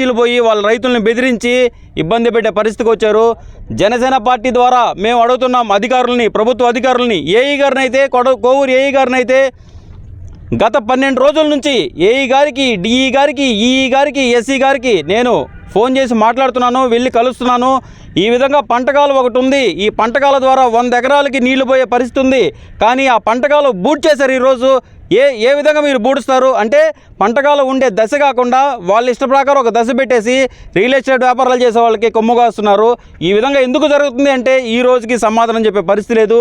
చీలు పోయి వాళ్ళ రైతులను బెదిరించి ఇబ్బంది పెట్టే పరిస్థితికి వచ్చారు. జనసేన పార్టీ ద్వారా మేము అడుగుతున్నాం అధికారులని ప్రభుత్వ అధికారులని. ఏఈ గారిని అయితే కొడ కోవూరు ఏఈ గారిని అయితే గత పన్నెండు రోజుల నుంచి ఏఈ గారికి డిఈ గారికి ఈఈ గారికి ఎస్సీ గారికి నేను ఫోన్ చేసి మాట్లాడుతున్నాను వెళ్ళి కలుస్తున్నాను. ఈ విధంగా పంటకాలు ఒకటి ఉంది. ఈ పంటకాల ద్వారా వంద ఎకరాలకి నీళ్ళు పోయే పరిస్థితి ఉంది. కానీ ఆ పంటకాలు బూట్ చేశారు ఈరోజు. ఏ ఏ విధంగా మీరు బూడుస్తారు అంటే పంటకాలు ఉండే దశ కాకుండా వాళ్ళ ఇష్ట ప్రకారం ఒక దశ పెట్టేసి రియల్ ఎస్టేట్ వ్యాపారాలు చేసే వాళ్ళకి కొమ్ముగాస్తున్నారు. ఈ విధంగా ఎందుకు జరుగుతుంది అంటే ఈ రోజుకి సమాధానం చెప్పే పరిస్థితి లేదు.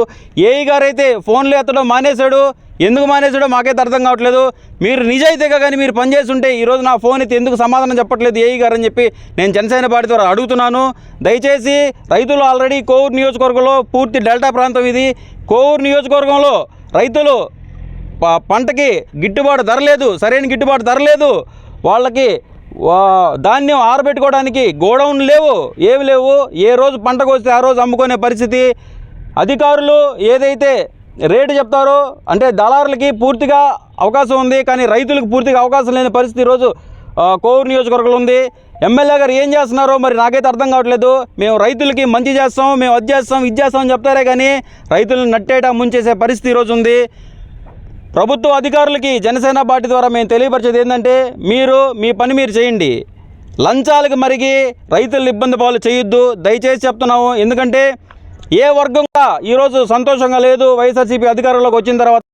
ఏఈ గారైతే ఫోన్లు ఎత్తడం మానేశాడు. ఎందుకు మానేసాడో మాకైతే అర్థం కావట్లేదు. మీరు నిజాయితీగా కానీ మీరు పనిచేసి ఉంటే ఈరోజు నా ఫోన్ అయితే ఎందుకు సమాధానం చెప్పట్లేదు ఏఈ గారు అని చెప్పి నేను జనసేన పార్టీ ద్వారా అడుగుతున్నాను. దయచేసి రైతులు ఆల్రెడీ కోవూరు నియోజకవర్గంలో పూర్తి డెల్టా ప్రాంతం ఇది. కోవూరు నియోజకవర్గంలో రైతులు పంటకి గిట్టుబాటు ధర లేదు సరైన గిట్టుబాటు ధర లేదు. వాళ్ళకి వా- ధాన్యం ఆరబెట్టుకోవడానికి గోడౌన్ లేవు ఏవి లేవు. ఏ రోజు పంటకు వస్తే ఆ రోజు అమ్ముకునే పరిస్థితి. అధికారులు ఏదైతే రేటు చెప్తారో అంటే దళారులకి పూర్తిగా అవకాశం ఉంది కానీ రైతులకు పూర్తిగా అవకాశం లేని పరిస్థితి ఈరోజు కోవూరు నియోజకవర్గంలో ఉంది. ఎమ్మెల్యే గారు ఏం చేస్తున్నారో మరి నాకైతే అర్థం కావట్లేదు. మేము రైతులకి మంచి చేస్తాం మేము అది చేస్తాం ఇది చేస్తాం అని చెప్తారే కానీ రైతులను నట్టేట ముంచేసే పరిస్థితి ఈరోజు ఉంది. ప్రభుత్వ అధికారులకి జనసేన పార్టీ ద్వారా మేము తెలియపరిచేది ఏంటంటే మీరు మీ పని మీరు చేయండి. లంచాలకు మరిగి రైతులు ఇబ్బంది పాలు చేయొద్దు. దయచేసి చెప్తున్నాము. ఎందుకంటే ఏ వర్గం కూడా ఈరోజు సంతోషంగా లేదు వైఎస్ఆర్సీపీ అధికారంలోకి వచ్చిన తర్వాత